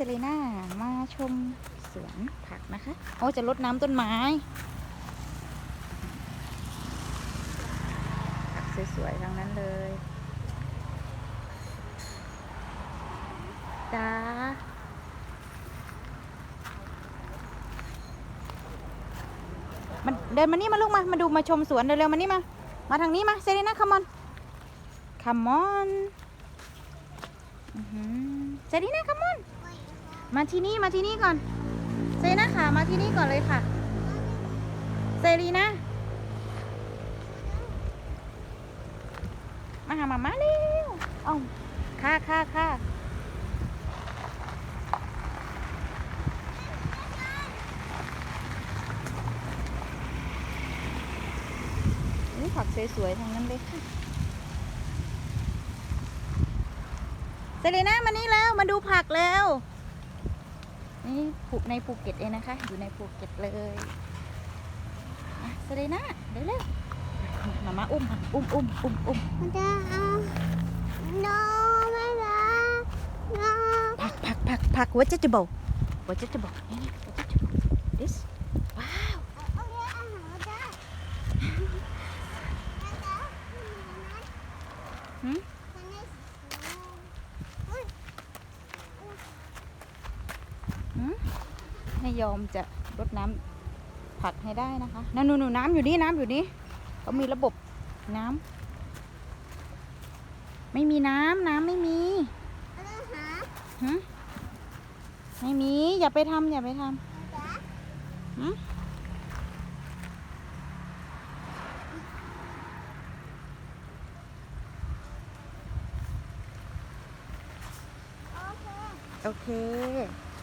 เซเลน่ามาชมสวนผักนะคะโอ้จะรดน้ำต้นไม้ ผักสวยๆทั้งนั้นเลยจ้ามันเดินมานี่มาลูกมา มาดูมาชมสวนเร็วๆมานี่มา มาทางนี้มาเซเลน่าคัมอนคัมอนเซเลน่าคัมอน มาที่นี่มาที่นี่ก่อนเซน่าค่ะ มาที่นี่ก่อนเลยค่ะเซรีน่ามาหามาม่าเร็วเอ้าค่ะค่ะค่ะนี่ผักสวยๆทั้งนั้นเลยค่ะเซรีน่ามานี่แล้ว มาดูผักแล้ว นี่ภูในภูเก็ตเองนะคะ อยู่ในภูเก็ตเลยอะเซรีน่าเร็วเร็วๆมามาอุ้มอะอุ้มอุ้มอุ้มอุ้มมันจะเอาโนไม่รักโนผักผักผักผัก vegetable vegetable นี่ vegetable this ว้าวเอาเรียกอาหาร ได้หืมหืมให้ยอมจะรดน้ำผักให้ได้นะคะนั่นนู่นนู่นน้ำอยู่นี่น้ำอยู่นี่เขามีระบบน้ำไม่มีน้ำน้ำไม่มีหึไม่มี อย่าไปทำอย่าไปทำหึโอเค